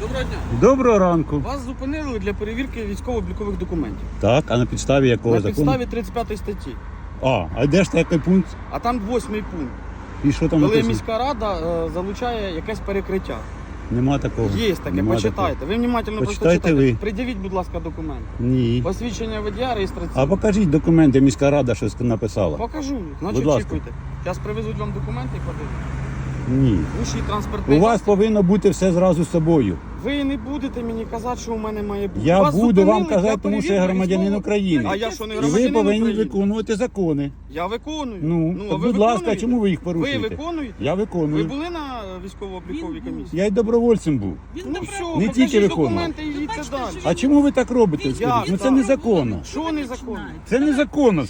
Доброго дня. Доброго ранку. Вас зупинили для перевірки військово-облікових документів. Так, а на підставі якого На закону? підставі 35 статті. А, а де ж такий пункт? А там восьмий пункт. І що там Коли написано? міська рада е, залучає якесь перекриття. Нема такого. Є таке, Нема почитайте. Ви внимательно просто Почитайте читайте. ви. Придивіть, будь ласка, документи. Ні. Посвідчення водія реєстраційне. А покажіть документи, міська рада щось написала. Покажу. Значить, Будь ласка. очікуйте. Зараз привезуть вам документи і подивіться. Ні. Уші транспортний У вас повинно бути все зразу з собою. Ви не будете мені казати, що у мене має бути. Я Вас буду вам зупинили казати, тому що я громадянин України. А я що не І ви громадянин повинні України? виконувати закони. Я виконую. Ну, а так, ви будь ласка, виконуєте? чому ви їх порушуєте? Ви виконуєте? Я Ви виконую. були на військово-обліковій комісії? Я й добровольцем був. Він Ну добре. все, Не покажіть тільки виконував. документи і їдьте бачите, далі. що А чому ви так робите? Він Скажіть? Ну це незаконно. Що незаконно? Це незаконно.